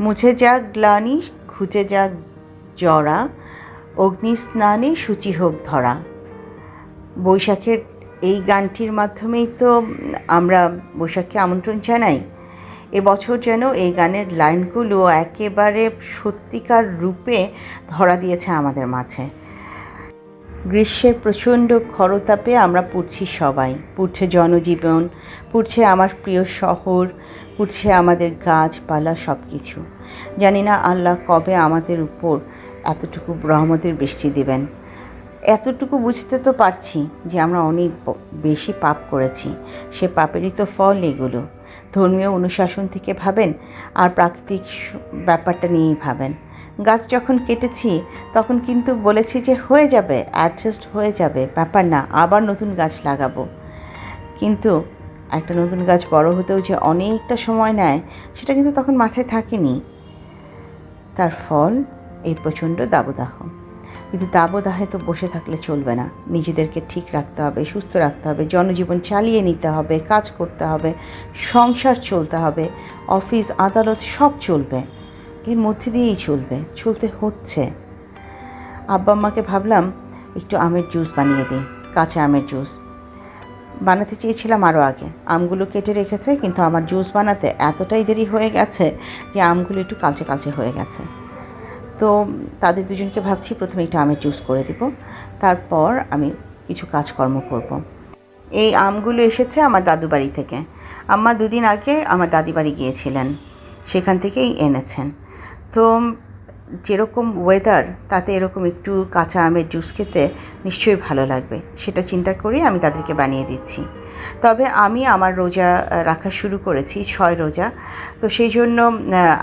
মুছে যাক গ্লানি ঘুচে যাক জরা, অগ্নিস্নানে সূচি হোক ধরা। বৈশাখের এই গানটির মাধ্যমেই তো আমরা বৈশাখকে আমন্ত্রণ জানাই। এবছর যেন এই গানের লাইনগুলো একেবারে সত্যিকার রূপে ধরা দিয়েছে আমাদের মাঝে। গ্রীষ্মের প্রচণ্ড খরতাপে আমরা পুড়ছি সবাই। পুড়ছে জনজীবন, পুড়ছে আমার প্রিয় শহর, পুড়ছে আমাদের গাছপালা সব কিছু জানি না আল্লাহ কবে আমাদের উপর এতটুকু রহমতের বৃষ্টি দেবেন। এতটুকু বুঝতে তো পারছি যে আমরা অনেক বেশি পাপ করেছি। সে পাপেরই তো ফল এগুলো। ধর্মীয় অনুশাসন থেকে ভাবেন আর প্রাকৃতিক ব্যাপারটা নিয়েই ভাবেন। গাছ যখন কেটেছি, তখন কিন্তু বলেছি যে হয়ে যাবে অ্যাডজাস্ট হয়ে যাবে। ব্যাপার না, আবার নতুন গাছ লাগাবো। কিন্তু একটা নতুন গাছ বড় হতেও যে অনেকটা সময় নেয়, সেটা কিন্তু তখন মাথায় থাকেনি। তার ফল এই প্রচণ্ড দাবদাহ। কিন্তু দাবদাহে তো বসে থাকলে চলবে না। নিজেদেরকে ঠিক রাখতে হবে, সুস্থ রাখতে হবে, জনজীবন চালিয়ে নিতে হবে, কাজ করতে হবে, সংসার চলতে হবে, অফিস, আদালত সব চলবে। এর মধ্যে দিয়েই চলবে, চলতে হচ্ছে। আব্বা আম্মাকে ভাবলাম, একটু আমের জুস বানিয়ে দিই, কাঁচা আমের জুস। বানাতে চেয়েছিলাম আরও আগে। আমগুলো কেটে রেখেছে, কিন্তু আমার জুস বানাতে এতটাই দেরি হয়ে গেছে যে আমগুলো একটু কালচে কালচে হয়ে গেছে। তো তাদের দুজনকে ভাবছি প্রথমে একটু আমের জুস করে দিব, তারপর আমি কিছু কাজকর্ম করব। এই আমগুলো এসেছে আমার দাদু বাড়ি থেকে। আম্মা দুদিন আগে আমার দাদি বাড়ি গিয়েছিলেন, সেখান থেকেই এনেছেন। তো যেরকম ওয়েদার তাতে এরকম একটু কাঁচা আমের জুস খেতে নিশ্চয়ই ভালো লাগবে। সেটা চিন্তা করে আমি তাদেরকে বানিয়ে দিচ্ছি। তবে আমি আমার রোজা রাখা শুরু করেছি, ছয় রোজা। তো সেই জন্য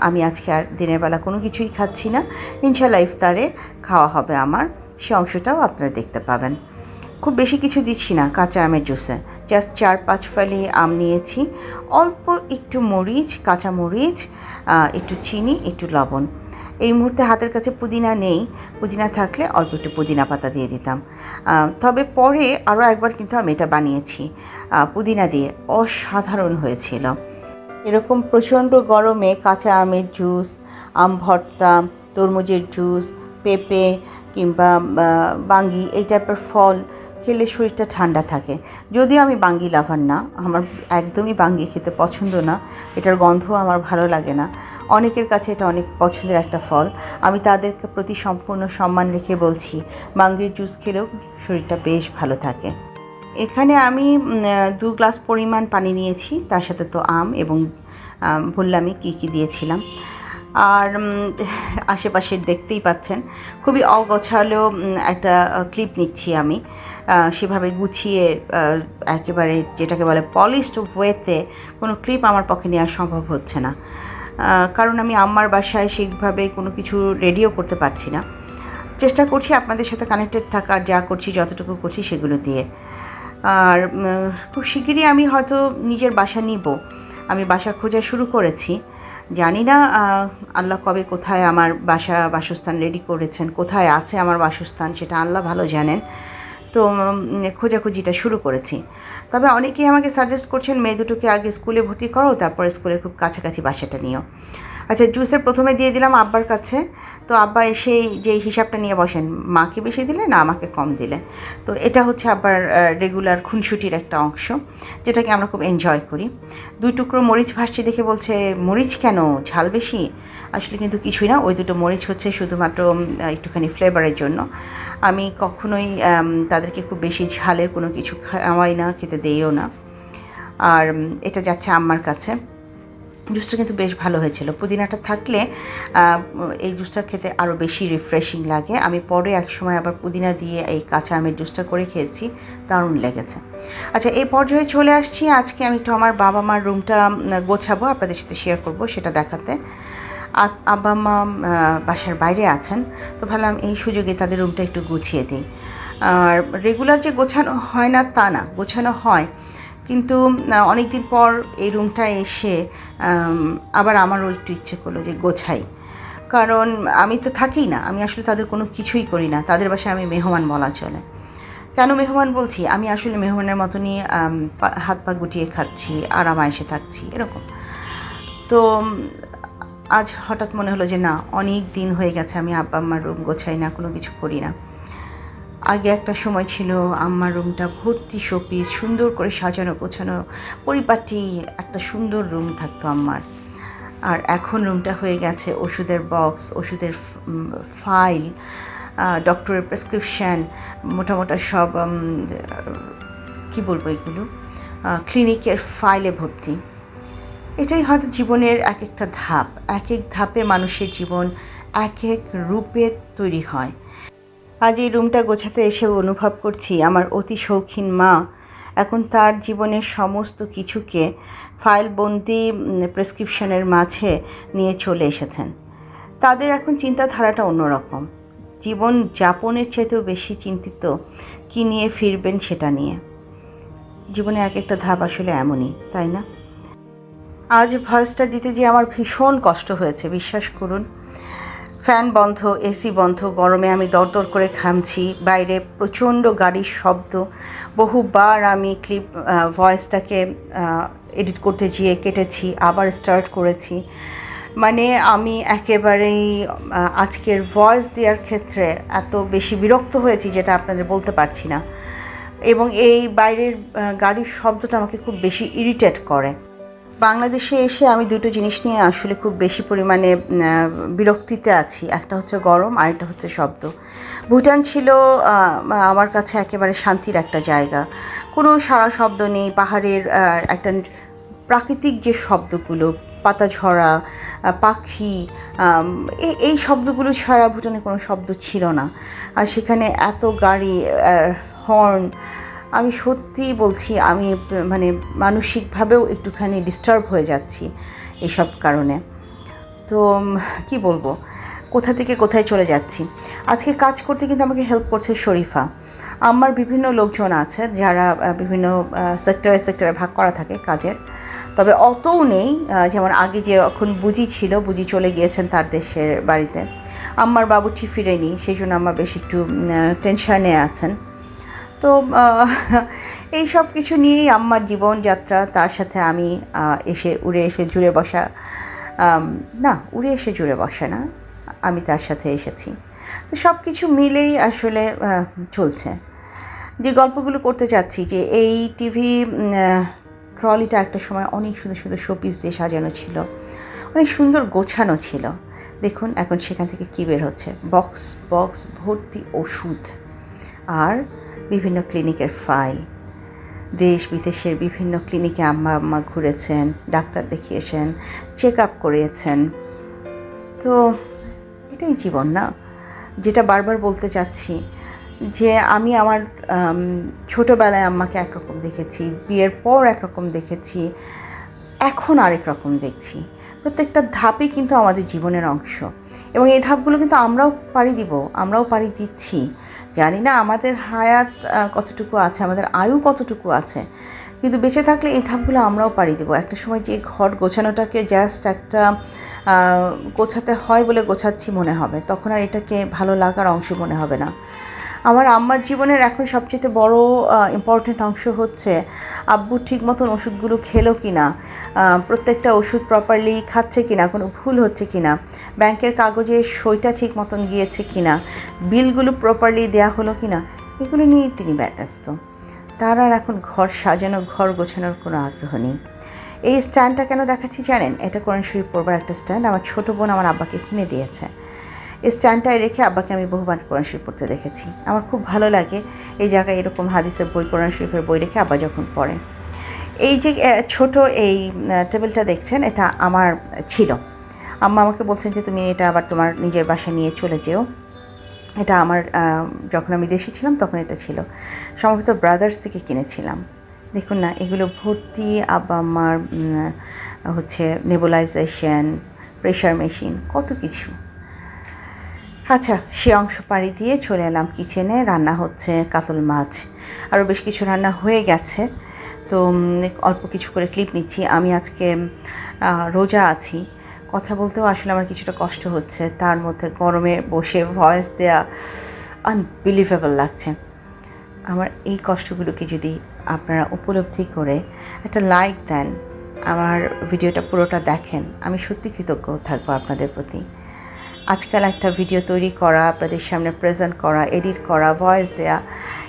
আমি আজকে আর দিনের বেলা কোনো কিছুই খাচ্ছি না। ইনশাল্লাহ ইফতারে খাওয়া হবে আমার। সে অংশটাও আপনারা দেখতে পাবেন। খুব বেশি কিছু দিচ্ছি না কাঁচা আমের জুসে জাস্ট চার পাঁচ ফালি আম নিয়েছি। অল্প একটু মরিচ, কাঁচা মরিচ একটু চিনি, একটু লবণ। এই মুহূর্তে হাতের কাছে পুদিনা নেই। পুদিনা থাকলে অল্প একটু পুদিনা পাতা দিয়ে দিতাম। তবে পরে আরও একবার কিন্তু আমি এটা বানিয়েছি। পুদিনা দিয়ে অসাধারণ হয়েছিল। এরকম প্রচণ্ড গরমে কাঁচা আমের জুস, আম ভর্তা, তরমুজের জুস, পেঁপে কিংবা বাঙ্গি এই টাইপের ফল খেলে শরীরটা ঠান্ডা থাকে। যদিও আমি বাঙ্গি লাভার না, আমার একদমই বাঙ্গি খেতে পছন্দ না। এটার গন্ধ আমার ভালো লাগে না। অনেকের কাছে এটা অনেক পছন্দের একটা ফল। আমি তাদেরকে প্রতি সম্পূর্ণ সম্মান রেখে বলছি, মাঙ্গির জুস খেলেও শরীরটা বেশ ভালো থাকে। এখানে আমি দু গ্লাস পরিমাণ পানি নিয়েছি, তার সাথে তো আম এবং বললামই কী কী দিয়েছিলাম। আর আশেপাশে দেখতেই পাচ্ছেন, খুবই অগোছালো একটা ক্লিপ নিচ্ছি আমি। সেভাবে গুছিয়ে একেবারে যেটাকে বলে পলিশড ওয়েতে কোনো ক্লিপ আমার পক্ষে নেওয়া সম্ভব হচ্ছে না। কারণ আমি আমার বাসায় সেইভাবে কোনো কিছু রেডিও করতে পারছি না। চেষ্টা করছি আপনাদের সাথে কানেক্টেড থাকার যা করছি, যতটুকু করছি সেগুলো দিয়ে। আর খুব শিগগিরই আমি হয়তো নিজের বাসা নিব। আমি বাসা খোঁজা শুরু করেছি। জানি না আল্লাহ কবে কোথায় আমার বাসা বাসস্থান রেডি করেছেন, কোথায় আছে আমার বাসস্থান, সেটা আল্লাহ ভালো জানেন। তো খোঁজাখুঁজিটা শুরু করেছি। তবে অনেকেই আমাকে সাজেস্ট করছেন, মেয়ে দুটোকে আগে স্কুলে ভর্তি করো, তারপরে স্কুলের খুব কাছাকাছি বাসাটা নিও। আচ্ছা জুসের প্রথমে দিয়ে দিলাম আব্বার কাছে। তো আব্বা এসেই যে হিসাবটা নিয়ে বসেন, মাকে বেশি দিলে না আমাকে কম দিলে। তো এটা হচ্ছে আব্বার রেগুলার খুনসুটির একটা অংশ, যেটাকে আমরা খুব এনজয় করি। দুই টুকরো মরিচ ভাসছে দেখে বলছে, মরিচ কেন? ঝাল বেশি? আসলে কিন্তু কিছুই না, ওই দুটো মরিচ হচ্ছে শুধুমাত্র একটুখানি ফ্লেভারের জন্য। আমি কখনোই তাদেরকে খুব বেশি ঝালের কোনো কিছু খাওয়াই না, খেতে দেইও না। আর এটা যাচ্ছে আম্মার কাছে। জুসটা কিন্তু বেশ ভালো হয়েছিল। পুদিনাটা থাকলে এই জুসটা খেতে আরও বেশি রিফ্রেশিং লাগে। আমি পরে এক সময় আবার পুদিনা দিয়ে এই কাঁচা আমের জুসটা করে খেয়েছি। দারুণ লেগেছে। আচ্ছা এই পর্যায়ে চলে আসছি। আজকে আমি একটু আমার বাবা মার রুমটা গোছাবো, আপনাদের সাথে শেয়ার করব সেটা দেখাতে। আব্বা মা বাসার বাইরে আছেন, তো ভাবলাম এই সুযোগে তাদের রুমটা একটু গুছিয়ে দিই। আর রেগুলার যে গোছানো হয় না, তা না, গোছানো হয়। কিন্তু অনেক দিন পর এই রুমটা এসে আবার আমারও একটু ইচ্ছে করল যে গোছাই। কারণ আমি তো থাকি না, আমি আসলে তাদের কোনো কিছুই করি না, তাদের বাসায় আমি মেহমান বলা চলে। কেন মেহমান বলছি? আমি আসলে মেহমানের মতনই হাত পা গুটিয়ে খাচ্ছি আরামায়েসে থাকছি, এরকম। তো, আজ হঠাৎ মনে হলো যে না, অনেক দিন হয়ে গেছে, আমি আব্বা আম্মার রুম গোছাই না, কোনো কিছু করি না। আগে একটা সময় ছিল আমার রুমটা ভর্তি শোপিস, সুন্দর করে সাজানো গোছানো, পরিপাটি একটা সুন্দর রুম থাকতো আমার। আর এখন রুমটা হয়ে গেছে ওষুধের বক্স, ওষুধের ফাইল ডক্টরের প্রেসক্রিপশান মোটা মোটা সব কি বলব এগুলো? ক্লিনিকের ফাইলে ভর্তি। এটাই হয়তো জীবনের এক একটা ধাপ। এক এক ধাপে মানুষের জীবন এক এক রূপে তৈরি হয়। আজ এই রুমটা গোছাতে এসে অনুভব করছি আমার অতি শৌখিন মা। এখন তার জীবনের সমস্ত কিছুকে ফাইলবন্দি প্রেসক্রিপশনের মাঝে নিয়ে চলে এসেছেন। তাদের এখন চিন্তাধারাটা অন্যরকম। জীবন যাপনের চাইতেও বেশি চিন্তিত কী নিয়ে ফিরবেন সেটা নিয়ে। জীবনে এক একটা ধাপ আসলে এমনই, তাই না? আজ ভয়েসটা দিতে যে আমার ভীষণ কষ্ট হয়েছে, বিশ্বাস করুন। ফ্যান বন্ধ, এসি বন্ধ, গরমে আমি দরদর করে ঘামছি, বাইরে প্রচণ্ড গাড়ির শব্দ। বহুবার আমি ক্লিপ ভয়েসটাকে এডিট করতে গিয়ে কেটেছি, আবার স্টার্ট করেছি। মানে আমি একেবারেই আজকের ভয়েস দেওয়ার ক্ষেত্রে এত বেশি বিরক্ত হয়েছি যেটা আপনাদের বলতে পারছি না। এবং এই বাইরের গাড়ির শব্দটা আমাকে খুব বেশি ইরিটেট করে। বাংলাদেশে এসে আমি দুটো জিনিস নিয়ে আসলে খুব বেশি পরিমাণে বিরক্তিতে আছি। একটা হচ্ছে গরম আর একটা হচ্ছে শব্দ। ভুটান ছিল আমার কাছে একেবারে শান্তির একটা জায়গা। কোনো সারা শব্দ নেই, পাহাড়ের একটা প্রাকৃতিক যে শব্দগুলো, পাতা ঝরা পাখি এই শব্দগুলো ছাড়া ভুটানে কোনো শব্দ ছিল না। আর সেখানে এত গাড়ি হর্ন আমি সত্যি বলছি, আমি মানে মানসিকভাবেও একটুখানি ডিস্টার্ব হয়ে যাচ্ছি এইসব কারণে। তো কি বলব? কোথা থেকে কোথায় চলে যাচ্ছি? আজকে কাজ করতে কিন্তু আমাকে হেল্প করছে শরীফা। আমার বিভিন্ন লোকজন আছে যারা বিভিন্ন সেক্টরে সেক্টরে ভাগ করা থাকে কাজের। তবে অতও নেই যেমন আগে যে এখন বুঝি ছিল, বুঝি চলে গিয়েছেন তার দেশের বাড়িতে। আম্মার বাবুটি ফিরেনি সেই জন্য আমার বেশ একটু টেনশনে আছেন। তো এই সব কিছু নিয়েই আমার জীবনযাত্রা, তার সাথে আমি এসে উড়ে এসে জুড়ে বসা না, উড়ে এসে জুড়ে বসা না, আমি তার সাথে এসেছি। তো সব কিছু মিলেই আসলে চলছে। যে গল্পগুলো করতে চাচ্ছি, যে এই টিভি ট্রলিটা একটা সময় অনেক সুন্দর সুন্দর শোপিস দিয়ে সাজানো ছিল। অনেক সুন্দর গোছানো ছিল। দেখুন এখন সেখান থেকে কী বের হচ্ছে। বক্স বক্স ভর্তি ওষুধ। আর বিভিন্ন ক্লিনিকের ফাইল। দেশ বিদেশের বিভিন্ন ক্লিনিকে আম্মা আম্মা ঘুরেছেন, ডাক্তার দেখিয়েছেন চেক আপ করিয়েছেন। তো এটাই জীবন না? যেটা বারবার বলতে চাচ্ছি যে আমি আমার ছোটোবেলায় আম্মাকে একরকম দেখেছি, বিয়ের পর একরকম দেখেছি। এখন আরেক রকম দেখছি। প্রত্যেকটা ধাপই কিন্তু আমাদের জীবনের অংশ। এবং এই ধাপগুলো কিন্তু আমরাও পাড়ি দিব, আমরাও পাড়ি দিচ্ছি। জানি না আমাদের হায়াত কতটুকু আছে, আমাদের আয়ু কতটুকু আছে। কিন্তু বেঁচে থাকলে এই ধাপগুলো আমরাও পাড়ি দেবো। একটা সময় যে ঘর গোছানোটাকে জাস্ট একটা গোছাতে হয় বলে গোছাচ্ছি মনে হবে। তখন আর এটাকে ভালো লাগার অংশ মনে হবে না। আমার আম্মার জীবনের এখন সবচেয়ে বড় ইম্পর্ট্যান্ট অংশ হচ্ছে, আব্বু ঠিক মতন ওষুধগুলো খেলো কি না প্রত্যেকটা ওষুধ প্রপারলি খাচ্ছে কি না কোনো ভুল হচ্ছে কি না ব্যাংকের কাগজে সইটা ঠিক মতন গিয়েছে কি না বিলগুলো প্রপারলি দেওয়া হলো কি না এগুলো নিয়েই তিনি ব্যস্ত। তার আর এখন ঘর সাজানো, ঘর গোছানোর কোনো আগ্রহ নেই। এই স্ট্যান্ডটা কেন দেখাচ্ছি জানেন? এটা কোরআন শরীফ পড়বার একটা স্ট্যান্ড, আমার ছোটো বোন আমার আব্বাকে কিনে দিয়েছে। স্ট্যান্ডটায় রেখে আব্বাকে আমি বহুবার কোরআন শরীফ পড়তে দেখেছি। আমার খুব ভালো লাগে এই জায়গায় এরকম হাদিসের বই, কোরআন শরীফের বই রেখে আব্বা যখন পড়ে। এই যে ছোট এই টেবিলটা দেখছেন, এটা আমার ছিল। আম্মা আমাকে বলছেন যে, তুমি এটা আবার তোমার নিজের বাসায় নিয়ে চলে যেও। এটা আমার যখন আমি দেশে ছিলাম তখন এটা ছিল। সম্ভবত ব্রাদার্স থেকে কিনেছিলাম। দেখুন না, এগুলো ভর্তি আব্বা আমার হচ্ছে নেবুলাইজেশন প্রেশার মেশিন, কত কিছু। আচ্ছা সে অংশ পাড়ি দিয়ে চলে এলাম কিচেনে রান্না হচ্ছে কাতল মাছ। আরও বেশ কিছু রান্না হয়ে গেছে। তো অল্প কিছু করে ক্লিপ নিচ্ছি। আমি আজকে রোজা আছি। কথা বলতেও আসলে আমার কিছুটা কষ্ট হচ্ছে। তার মধ্যে গরমে বসে ভয়েস দেওয়া আনবিলিভেবল লাগছে। আমার এই কষ্টগুলোকে যদি আপনারা উপলব্ধি করে একটা লাইক দেন, আমার ভিডিওটা পুরোটা দেখেন, আমি সত্যি কৃতজ্ঞ থাকব আপনাদের প্রতি। আজকাল একটা ভিডিও তৈরি করা, আপনাদের সামনে প্রেজেন্ট করা এডিট করা ভয়েস দেয়া,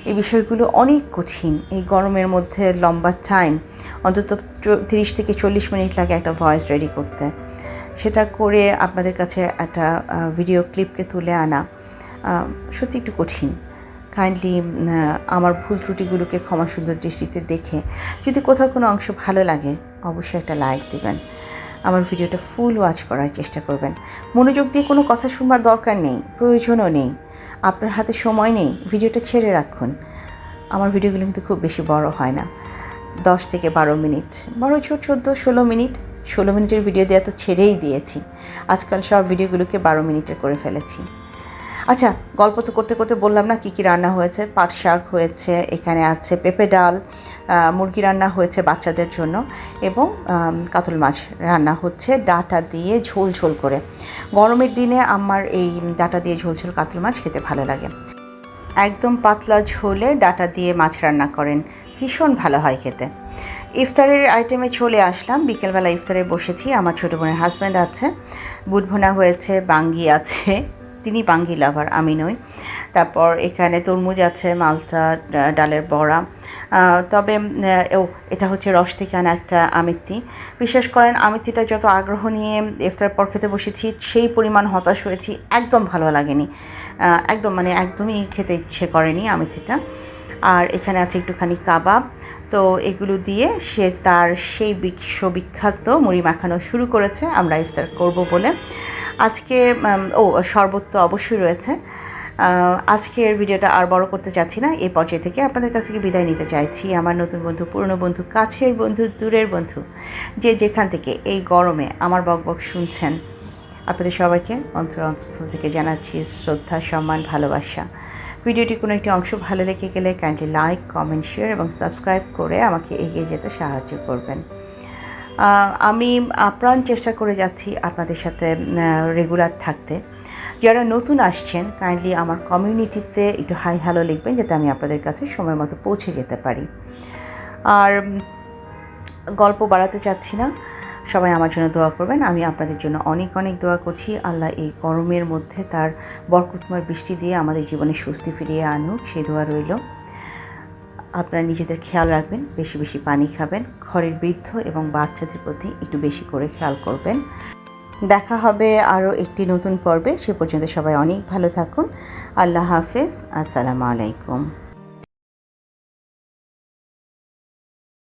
এই বিষয়গুলো অনেক কঠিন। এই গরমের মধ্যে লম্বা টাইম অন্তত তিরিশ থেকে চল্লিশ মিনিট লাগে একটা ভয়েস রেডি করতে। সেটা করে আপনাদের কাছে একটা ভিডিও ক্লিপকে তুলে আনা সত্যি একটু কঠিন। কাইন্ডলি আমার ভুল ত্রুটিগুলোকে ক্ষমা সুন্দর দৃষ্টিতে দেখে যদি কোথাও কোনো অংশ ভালো লাগে, অবশ্যই একটা লাইক দেবেন। আমার ভিডিওটা ফুল ওয়াচ করার চেষ্টা করবেন। মনোযোগ দিয়ে কোনো কথা শুনবার দরকার নেই, প্রয়োজনও নেই। আপনার হাতে সময় নেই, ভিডিওটা ছেড়ে রাখুন। আমার ভিডিওগুলো কিন্তু খুব বেশি বড় হয় না। দশ থেকে বারো মিনিট, বড় ছোট চোদ্দ, ষোলো মিনিট। ষোলো মিনিটের ভিডিও দেওয়া তো ছেড়েই দিয়েছি। আজকাল সব ভিডিওগুলোকে বারো মিনিটের করে ফেলেছি। আচ্ছা গল্প তো করতে করতে বললাম না কী কী রান্না হয়েছে? পাট শাক হয়েছে, এখানে আছে পেঁপে ডাল মুরগি রান্না হয়েছে বাচ্চাদের জন্য এবং কাতল মাছ রান্না হচ্ছে ডাটা দিয়ে ঝোল ঝোল করে। গরমের দিনে আমার এই ডাটা দিয়ে ঝোল ঝোল কাতল মাছ খেতে ভালো লাগে। একদম পাতলা ঝোলে ডাটা দিয়ে মাছ রান্না করেন, ভীষণ ভালো হয় খেতে। ইফতারের আইটেমে চলে আসলাম, বিকেলবেলা ইফতারে বসেছি, আমার ছোটো বোনের হাজব্যান্ড আছে, বুটভোনা হয়েছে, বাঙ্গি আছে তিনি বাঙ্গি লাভার, আমি নই। তারপর এখানে তরমুজ আছে মালটা ডালের বড়া। তবে ও, এটা হচ্ছে রস থেকে আনা একটা আমিত্তি। বিশ্বাস করেন, আমিত্তিটা যত আগ্রহ নিয়ে ইফতার পর খেতে বসেছি, সেই পরিমাণ হতাশ হয়েছি, একদম ভালো লাগেনি। একদম মানে একদমই খেতে ইচ্ছে করেনি আমিত্তিটা। আর এখানে আছে একটুখানি কাবাব। তো এগুলো দিয়ে সে তার সেই বিশ্ববিখ্যাত মুড়ি মাখানো শুরু করেছে। আমরা ইফতার করব বলে। আজকে ও, শরবত তো অবশ্যই রয়েছে। আজকের ভিডিওটা আর বড় করতে চাচ্ছি না। এই পর্যায়ে থেকে আপনাদের কাছ থেকে বিদায় নিতে চাইছি। আমার নতুন বন্ধু, পুরনো বন্ধু, কাছের বন্ধু, দূরের বন্ধু, যে যেখান থেকে এই গরমে আমার বক বক শুনছেন, আপনাদের সবাইকে অন্তর অন্তঃস্থল থেকে জানাচ্ছি শ্রদ্ধা, সম্মান, ভালোবাসা। ভিডিওটি কোনো একটি অংশ ভালো লেগে গেলে কাইন্ডলি লাইক কমেন্ট শেয়ার এবং সাবস্ক্রাইব করে আমাকে এগিয়ে যেতে সাহায্য করবেন। আমি আপ্রাণ চেষ্টা করে যাচ্ছি আপনাদের সাথে রেগুলার থাকতে। যারা নতুন আসছেন কাইন্ডলি আমার কমিউনিটিতে একটু হাই হ্যালো লিখবেন যাতে আমি আপনাদের কাছে সময় মতো পৌঁছে যেতে পারি। আর, গল্প বাড়াতে চাচ্ছি না। সবাই আমার জন্য দোয়া করবেন। আমি আপনাদের জন্য অনেক অনেক দোয়া করছি। আল্লাহ এই গরমের মধ্যে তার বরকতময় বৃষ্টি দিয়ে আমাদের জীবনে স্বস্তি ফিরিয়ে আনুক সেই দোয়া রইল। আপনারা নিজেদের খেয়াল রাখবেন, বেশি বেশি পানি খাবেন, ঘরের বৃদ্ধ এবং বাচ্চাদের প্রতি একটু বেশি করে খেয়াল করবেন। দেখা হবে আরও একটি নতুন পর্বে। সে পর্যন্ত সবাই অনেক ভালো থাকুন। আল্লাহ হাফেজ। আসসালামু আলাইকুম।